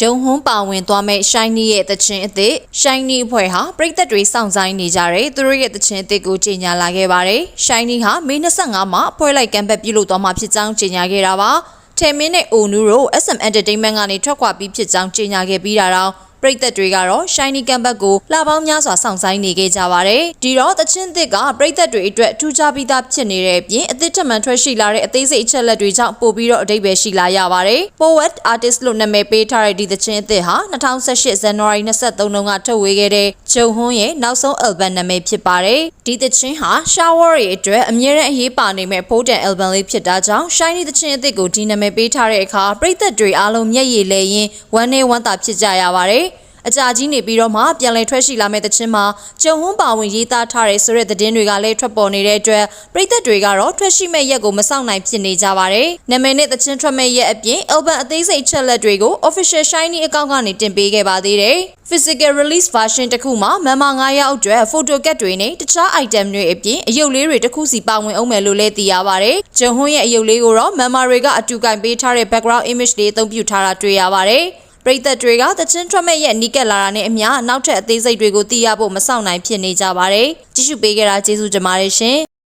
ဂျုံဟွန်းပါဝင်သွားမဲ့ Shiny ရဲ့တခြင်းအသစ် Shiny အဖွဲ့ဟာပရိသတ်တွေစောင့်ဆိုင်နေကြတယ်သူတို့ရဲ့တခြင်းအသစ်ကိုကြေညာလာခဲ့ပါတယ် Shiny ဟာမေ25မှာအဖွဲ့လိုက်ကမ်ဘက်ပြုလုပ်သွားမှာဖြစ်ကြောင်းကြေညာခဲ့တာပါထေမင်းနဲ့အိုနူတို့ SM Entertainment ကနေထွက်ခွာပြီးဖြစ်ကြောင်းကြေညာခဲ့ပြီးတာတော့ ပရိသတ်တွေကတော့ Shiny Comeback ကိုလှပေါင်းများစွာစောင့်ဆိုင်နေခဲ့ကြပါတယ်။ဒီတော့တချင်းသစ်ကပရိသတ်တွေအတွက်ထူးခြားပြီးသားဖြစ်နေတဲ့အပြင်အသစ်ထပ်မံထွက်ရှိလာတဲ့အသေးစိတ်အချက်လက်တွေကြောင့်ပို့ပြီးတော့အတိတ်ပဲရှိလာရပါတယ်။ Poet Artist လို့နာမည်ပေးထားတဲ့ဒီတချင်းအသစ်ဟာ2018ဇန်နဝါရီ23တုန်းကထုတ်ဝေခဲ့တဲ့ဂျုံဟွန်းရဲ့နောက်ဆုံး album နာမည်ဖြစ်ပါတယ်။ဒီတချင်းဟာ shower တွေအတွက်အမြဲတမ်းအရေးပါနေမဲ့ potent album လေးဖြစ်တာကြောင့် Shiny တချင်းအသစ်ကိုဒီနာမည်ပေးထားတဲ့အခါပရိသတ်တွေအားလုံးမျက်ရည်လဲရင်းဝမ်းနေဝမ်းသာဖြစ်ကြရပါတယ်။ အကြာကြီးနေပြီးတော့မှပြန်လည်ထွက်ရှိလာမဲ့တခြင်းမှာကျုံဝန်းပါဝင်ရေးသားထားတဲ့ဆိုတဲ့သတင်းတွေကလည်းထွက်ပေါ်နေတဲ့အတွက်ပြည်သက်တွေကတော့ထွက်ရှိမဲ့ရက်ကိုမစောင့်နိုင်ဖြစ်နေကြပါတယ်။နာမည်နဲ့တခြင်းထွက်မဲ့ရက်အပြင် album အသေးစိတ်ချက်လက်တွေကို official shiny account ကနေတင်ပေးခဲ့ပါသေးတယ်။ physical release version တစ်ခုမှာမမ9ရောက်အတွက် photo card တွေနဲ့တခြား item တွေအပြင်အယုတ်လေးတွေတစ်ခုစီပါဝင်အောင်မယ်လို့လည်းသိရပါတယ်။ဂျုံဟွန်းရဲ့အယုတ်လေးကိုတော့မမတွေကအတူကင်ပေးထားတဲ့ background image တွေအသုံးပြုထားတာတွေ့ရပါတယ်။ ပရိသတ်တွေကတချင်းထွက်မဲ့ရဲ့နီးကပ်လာတာနဲ့အမျှနောက်ထပ်အသေးစိတ်တွေကိုသိရဖို့မစောင့်နိုင်ဖြစ်နေကြပါတယ်။ကြည့်ရှုပေးကြတာကျေးဇူးတင်ပါတယ်ရှင်။